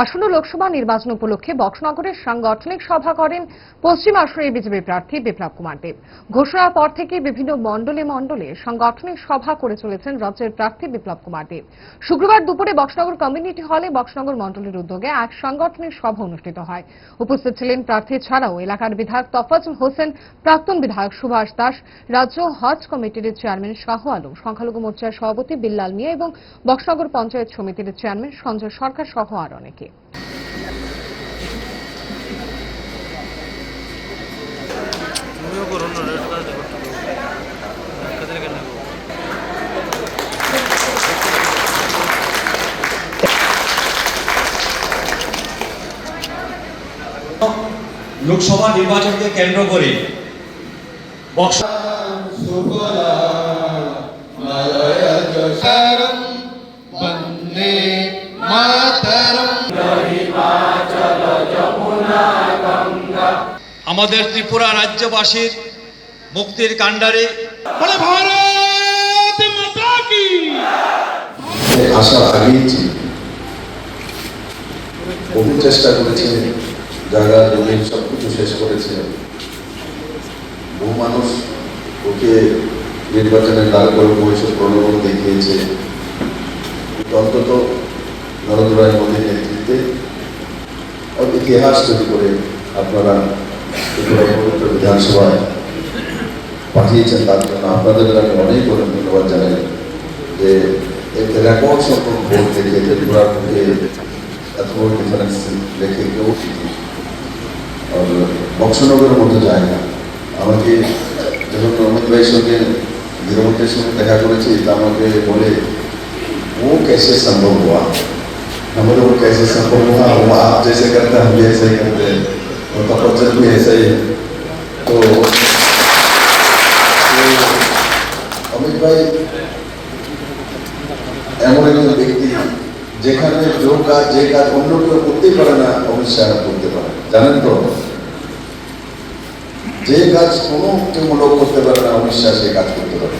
আসন্ন লোকসভা নির্বাচন উপলক্ষে বক্সনগরের সাংগঠনিক সভা করেন পশ্চিম আসনের বিজেপি প্রার্থী বিপ্লব কুমার দেব। ঘোষণার পর থেকে বিভিন্ন মণ্ডলে মণ্ডলে সাংগঠনিক সভা করে চলেছেন রাজ্যের প্রার্থী বিপ্লব কুমার দেব। শুক্রবার দুপুরে বক্সনগর কমিউনিটি হলে বক্সনগর মণ্ডলের উদ্যোগে এক সাংগঠনিক সভা অনুষ্ঠিত হয়। উপস্থিত ছিলেন প্রার্থী ছাড়াও এলাকার বিধায়ক তফাজুল হোসেন, প্রাক্তন বিধায়ক সুভাষ দাস, রাজ্য হজ কমিটির চেয়ারম্যান শাহ আলম, সংখ্যালঘু মোর্চার সভাপতি বিল্লাল মিয়া এবং বক্সনগর পঞ্চায়েত সমিতির চেয়ারম্যান সঞ্জয় সরকার সহ আর অনেকে। কেন লোকসভা নির্বাচনকে কেন্দ্র করে বক্স शरं আমাদের ত্রিপুরা রাজ্যবাসীর মুক্তির কাণ্ডারে। বলে ভারত মাতা কি? আসার আগেই ছিল বহু চেষ্টা করেছে জায়গা জমি সব কিছু শেষ করেছে। বহু মানুষ ওকে নির্বাচনে দাঁড় করে বৈঠক প্রলোভন দেখিয়েছে। অন্তত নরেন্দ্র রায় মোদীর নেতৃত্বে ইতিহাস তৈরি করে আপনারা ত্রিপুরা পবিত্র বিধানসভায় পাঠিয়েছেন তার জন্য আপনাদের আমি অনেক অনেক ধন্যবাদ জানাই যে एक রেকর্ড সংখ্যক ভোট দেখে ত্রিপুরার মুখে এত বড় ডিফারেন্স রেখে কেউ আর বক্সনগরের মধ্যে যায় না আমাকে যখন অমিত ভাইয়ের সঙ্গে গৃহমন্ত্রীর সঙ্গে দেখা করেছি তা আমাকে বলে वो कैसे संभव हुआ हमारे वो कैसे संभव हुआ वो आप जैसे करते हैं हम भी ऐसे ही करते हैं وتقدم بهذه তো অমিত ভাই এমন একজন ব্যক্তি যেখানে যে কাজ যে কাজ অন্য কেউ করতেই পারে না, অমিত শাহ করতে পারে। জানেন তো? যে কাজ কোনো কেউ লোক করতে পারে না, অমিত শাহ সে কাজ করতে পারে।